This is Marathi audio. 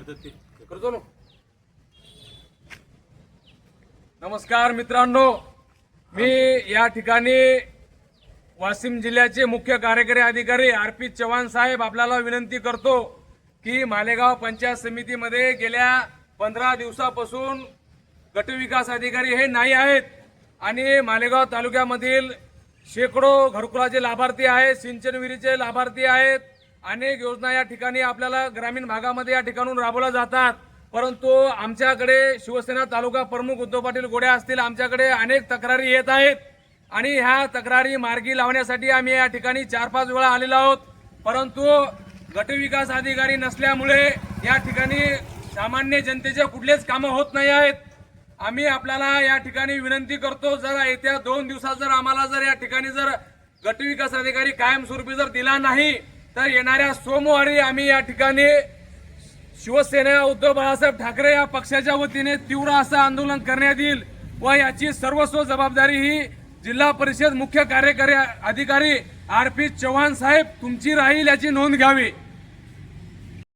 करतात ते. करतो नमस्कार मित्रांनो. मी या ठिकाणी वाशिम जिल्ह्याचे मुख्य कार्यकारी अधिकारी आर पी चव्हाण साहेब आपल्याला विनंती करतो की मालेगाव पंचायत समितीमध्ये गेल्या पंधरा दिवसापासून गटविकास अधिकारी हे नाही आहेत आणि मालेगाव तालुक्यामधील शेकडो घरकुलाचे लाभार्थी आहेत सिंचन विहिरीचे लाभार्थी आहेत अनेक योजना या ठिकाणी आपल्याला ग्रामीण भागामध्ये या ठिकाणून राबवल्या जातात. परंतु आमच्याकडे शिवसेना तालुका प्रमुख उद्धव पाटील गोड्या असतील आमच्याकडे अनेक तक्रारी येत आहेत. आणि ह्या तक्रारी मार्गी लावण्यासाठी आम्ही या ठिकाणी चार पाच वेळा आलेलो आहोत. परंतु गटविकास अधिकारी नसल्यामुळे या ठिकाणी सामान्य जनतेचे कुठलेच कामं होत नाही आहेत. आम्ही आपल्याला या ठिकाणी विनंती करतो जर येत्या दोन दिवसात जर आम्हाला जर या ठिकाणी जर गटविकास अधिकारी कायमस्वरूपी जर दिला नाही तर येणाऱ्या सोमवारी आम्ही या ठिकाणी शिवसेना उद्धव बाळासाहेब ठाकरे या पक्षाच्या वतीने तीव्र असं आंदोलन करण्यात येईल व याची सर्वस्व जबाबदारी ही जिल्हा परिषद मुख्य कार्यकारी अधिकारी आर पी चव्हाण साहेब तुमची राहील याची नोंद घ्यावी.